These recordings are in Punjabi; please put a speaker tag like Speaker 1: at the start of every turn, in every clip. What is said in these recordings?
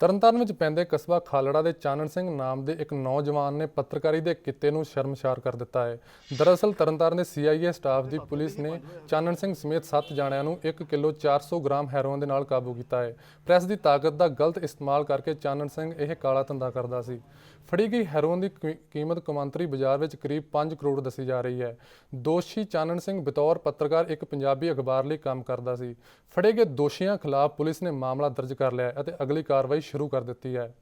Speaker 1: ਤਰਨਤਾਰਨ ਵਿੱਚ ਪੈਂਦੇ ਕਸਬਾ ਖਾਲੜਾ ਦੇ ਚਾਨਣ ਸਿੰਘ ਨਾਮ ਦੇ ਇੱਕ ਨੌਜਵਾਨ ਨੇ ਪੱਤਰਕਾਰੀ ਦੇ ਕਿੱਤੇ ਨੂੰ ਸ਼ਰਮਸ਼ਾਰ ਕਰ ਦਿੱਤਾ ਹੈ। ਦਰਅਸਲ ਤਰਨਤਾਰਨ ਦੇ ਸੀਆਈਏ ਸਟਾਫ ਦੀ ਪੁਲਿਸ ਨੇ ਚਾਨਣ ਸਿੰਘ ਸਮੇਤ 7 ਜਾਣਿਆਂ ਨੂੰ 1 ਕਿਲੋ 400 ਗ੍ਰਾਮ ਹੈਰੋਇਨ ਦੇ ਨਾਲ ਕਾਬੂ ਕੀਤਾ ਹੈ। ਪ੍ਰੈਸ ਦੀ ਤਾਕਤ ਦਾ ਗਲਤ ਇਸਤੇਮਾਲ ਕਰਕੇ ਚਾਨਣ ਸਿੰਘ ਇਹ ਕਾਲਾ ਧੰਦਾ ਕਰਦਾ ਸੀ। ਫੜੀ ਗਈ ਹੈਰੋਇਨ ਦੀ ਕੀ- ਕੀਮਤ ਕੌਮਾਂਤਰੀ ਬਾਜ਼ਾਰ ਵਿੱਚ ਕਰੀਬ 5 ਕਰੋੜ ਦੱਸੀ ਜਾ ਰਹੀ ਹੈ। ਦੋਸ਼ੀ ਚਾਨਣ ਸਿੰਘ ਬਤੌਰ ਪੱਤਰਕਾਰ ਇੱਕ ਪੰਜਾਬੀ ਅਖਬਾਰ ਲਈ ਕੰਮ ਕਰਦਾ ਸੀ। ਫੜੇ ਗਏ ਦੋਸ਼ੀਆਂ ਖਿਲਾਫ ਪੁਲਿਸ ਨੇ ਮਾਮਲਾ ਦਰਜ ਕਰ ਲਿਆ ਅਤੇ ਅਗਲੀ ਕਾਰਵਾਈ ਸ਼ੁਰੂ ਕਰ ਦਿੱਤੀ ਹੈ।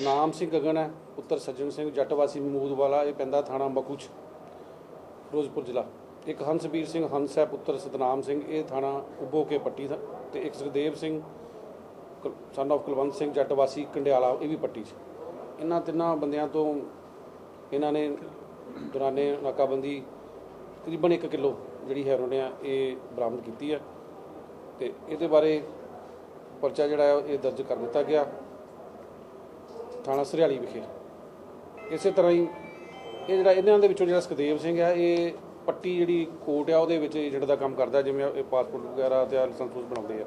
Speaker 2: ਨਾਮ ਸਿੰਘ ਗਗਨ ਹੈ, ਪੁੱਤਰ ਸੱਜਣ ਸਿੰਘ ਜੱਟ ਵਾਸੀ ਮਮੂਦ ਵਾਲਾ ਇਹ ਪੈਂਦਾ ਥਾਣਾ ਬਕੂਚ ਫਿਰੋਜ਼ਪੁਰ ਜ਼ਿਲ੍ਹਾ। ਇੱਕ ਹੰਸਬੀਰ ਸਿੰਘ ਹੰਸ ਹੈ, ਪੁੱਤਰ ਸਤਨਾਮ ਸਿੰਘ, ਇਹ ਥਾਣਾ ਉਬੋ ਕੇ ਪੱਟੀ ਦਾ ਤੇ ਇੱਕ ਸੁਖਦੇਵ ਸਿੰਘ ਸਨ of ਕੁਲਵੰਤ ਸਿੰਘ ਜੱਟ ਵਾਸੀ ਕੰਡਿਆਲਾ, ਇਹ ਵੀ ਪੱਟੀ 'ਚ। ਇਹਨਾਂ ਤਿੰਨਾਂ ਬੰਦਿਆਂ ਤੋਂ ਇਹਨਾਂ ਨੇ ਦੌਰਾਨੇ ਨਾਕਾਬੰਦੀ ਤਕਰੀਬਨ 1 ਕਿਲੋ ਜਿਹੜੀ ਹੈਰੋਇਨ ਆ, ਇਹ ਬਰਾਮਦ ਕੀਤੀ ਹੈ ਤੇ ਇਹਦੇ ਬਾਰੇ ਪਰਚਾ ਜਿਹੜਾ ਹੈ ਇਹ ਦਰਜ ਕਰ ਦਿੱਤਾ ਗਿਆ। ਥਾਣਾ ਸਰਿਆਲੀ ਵਿਖੇ। ਇਸੇ ਤਰ੍ਹਾਂ ਹੀ ਇਹ ਜਿਹੜਾ ਇਹਨਾਂ ਦੇ ਵਿੱਚੋਂ ਜਿਹੜਾ ਸੁਖਦੇਵ ਸਿੰਘ ਹੈ ਇਹ ਪੱਟੀ ਜਿਹੜੀ ਕੋਰਟ ਆ, ਉਹਦੇ ਵਿੱਚ ਏਜੰਟ ਦਾ ਕੰਮ ਕਰਦਾ, ਜਿਵੇਂ ਇਹ ਪਾਸਪੋਰਟ ਵਗੈਰਾ ਤੇ ਲਾਇਸੈਂਸ ਬਣਾਉਂਦੇ ਆ।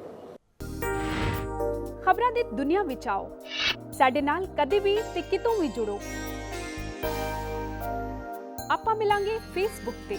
Speaker 3: ਖਬਰਾਂ ਦੀ ਦੁਨੀਆ ਵਿੱਚ ਆਓ। ਸਾਡੇ ਨਾਲ ਕਦੇ ਵੀ ਤੇ ਕਿਤੋਂ ਵੀ ਜੁੜੋ। ਆਪਾਂ ਮਿਲਾਂਗੇ ਫੇਸਬੁੱਕ ਤੇ।